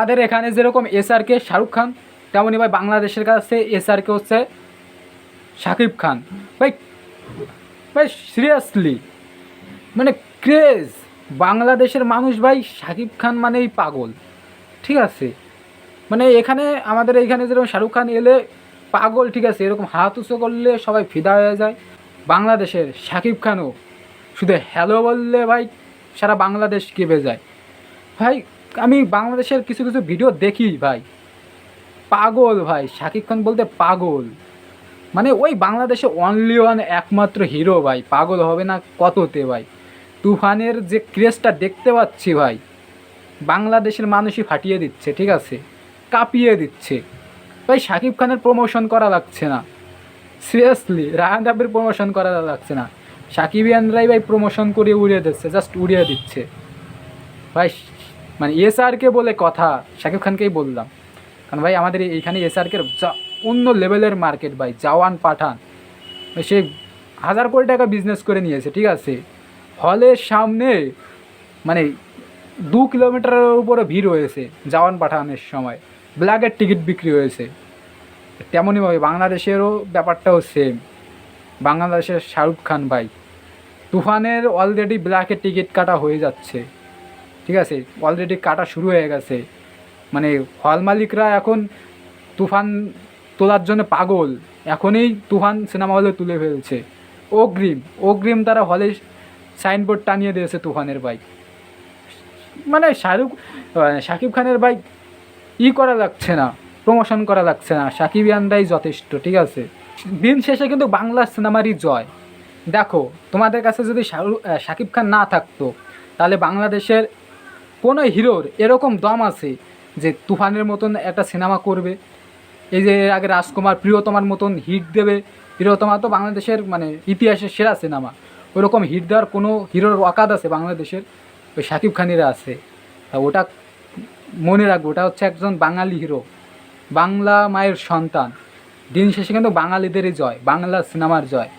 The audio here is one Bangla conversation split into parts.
আমাদের এখানে যেরকম এসআরকে শাহরুখ খান তেমনই ভাই বাংলাদেশের কাছে এসআরকে হচ্ছে শাকিব খান। ভাই ভাই সিরিয়াসলি মানে ক্রেজ বাংলাদেশের মানুষ ভাই শাকিব খান মানেই পাগল। ঠিক আছে? মানে এখানে আমাদের এইখানে যেরকম শাহরুখ খান এলে পাগল, ঠিক আছে? এরকম হাত উঁচু করলে সবাই ফিদা হয়ে যায়। বাংলাদেশের শাকিব খানও শুধু হ্যালো বললে ভাই সারা বাংলাদেশ কেঁপে যায়। ভাই আমি বাংলাদেশের কিছু কিছু ভিডিও দেখি ভাই। পাগল ভাই, শাকিব খান বলতে পাগল। মানে ওই বাংলাদেশে অনলি ওয়ান একমাত্র হিরো ভাই, পাগল হবে না কততে ভাই। তুফানের যে ক্রেজটা দেখতে পাচ্ছি ভাই, বাংলাদেশের মানুষই ফাটিয়ে দিচ্ছে, ঠিক আছে? কাঁপিয়ে দিচ্ছে। ভাই, শাকিব খানের প্রমোশন করা লাগছে না। সিরিয়াসলি রায়ান রাবের প্রমোশন করা লাগছে না। শাকিব সাকিবিয়ানরাই ভাই প্রমোশন করে উড়িয়ে দিচ্ছে জাস্ট উড়িয়ে দিচ্ছে। ভাই মানে এসআরকে বলে কথা, শাকিব খানকেই বললাম। কারণ ভাই, আমাদের এইখানে এসআরকে অন্য লেভেলের মার্কেট ভাই, জওয়ান পাঠান। সে হাজার কোটি টাকা বিজনেস করে নিয়েছে, ঠিক আছে? হলের সামনে মানে দু কিলোমিটারের উপরে ভিড় হয়েছে জওয়ান পাঠানের সময়। ব্ল্যাকের টিকিট বিক্রি হয়েছে। তেমনইভাবে বাংলাদেশেরও ব্যাপারটাও সেম বাংলাদেশের শাহরুখ খান ভাই, তুফানের অলরেডি ব্ল্যাকের টিকিট কাটা হয়ে যাচ্ছে। ঠিক আছে? অলরেডি কাটা শুরু হয়ে গেছে। মানে হল মালিকরা এখন তুফান তোলার জন্য পাগল। এখনই তুফান সিনেমা হলে তুলে ফেলছে। অগ্রিম অগ্রিম তারা হলে সাইনবোর্ড টানিয়ে দিয়েছে তুফানের বাইক মানে শাহরুখ শাকিব খানের বাইক ই করা লাগছে না প্রমোশন করা লাগছে না। সাকিব ইয়ানরাই যথেষ্ট, ঠিক আছে? দিন শেষে কিন্তু বাংলা সিনেমারই জয়। দেখো, তোমাদের কাছে যদি শাহরুখ শাকিব খান না থাকতো, তাহলে বাংলাদেশের কোনো হিরোর এরকম দম আছে যে তুফানের মতন একটা সিনেমা করবে? এই যে এর আগে রাজকুমার প্রিয়তমার মতন হিট দেবে? প্রিয়তমা তো বাংলাদেশের মানে ইতিহাসের সেরা সিনেমা। ওরকম হিট দেওয়ার কোনো হিরোর অকাদ আছে বাংলাদেশের? ওই শাকিব খানেরা আছে। তা ওটা মনে রাখব, ওটা হচ্ছে একজন বাঙালি হিরো। বাংলা মায়ের সন্তান। দিন শেষে কিন্তু বাঙালিদেরই জয়, বাংলা সিনেমার জয়।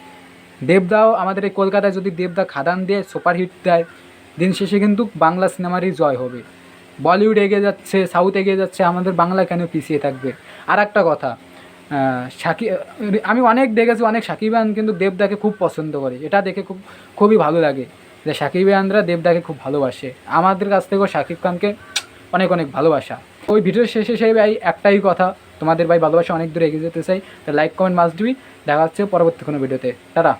দেবদাও আমাদের এই কলকাতায় যদি দেবদা খাদান দিয়ে সুপারহিট দেয় দিন শেষে কিন্তু বাংলা সিনেমারই জয় হবে। বলিউড এগিয়ে যাচ্ছে, সাউথ এগিয়ে যাচ্ছে, আমাদের বাংলা কেন পিছিয়ে থাকবে? আর একটা কথা সাকি আমি অনেক দেখেছি, অনেক সাকিবান কিন্তু দেবদাকে খুব পছন্দ করে। এটা দেখে খুব, খুবই ভালো লাগে যে সাকিবানরা দেবদাকে খুব ভালোবাসে। আমাদের কাছ থেকেও শাকিব খানকে অনেক অনেক ভালোবাসা। ওই ভিডিওর শেষে সেই ভাই একটাই কথা, তোমাদের ভাই ভালোবাসা অনেক দূরে এগিয়ে যেতে চাই লাইক কমেন্ট মাস্ট দিবি দেখা হচ্ছে পরবর্তী কোনো ভিডিওতে। টাটা।